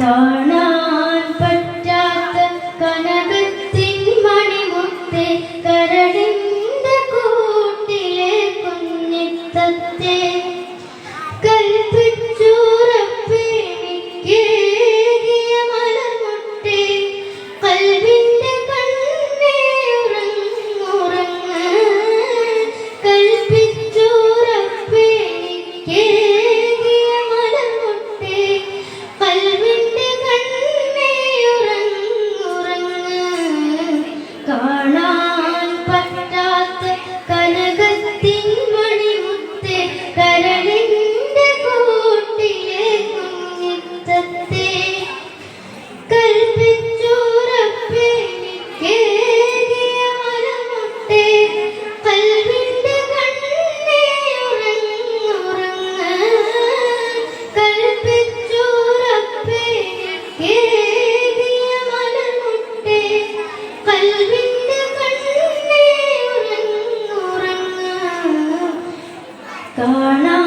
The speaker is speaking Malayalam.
കാണാൻ പറ്റാത്ത കനകത്തിൻ മണിമുത്തേ കരടിൻ Karna. Darla.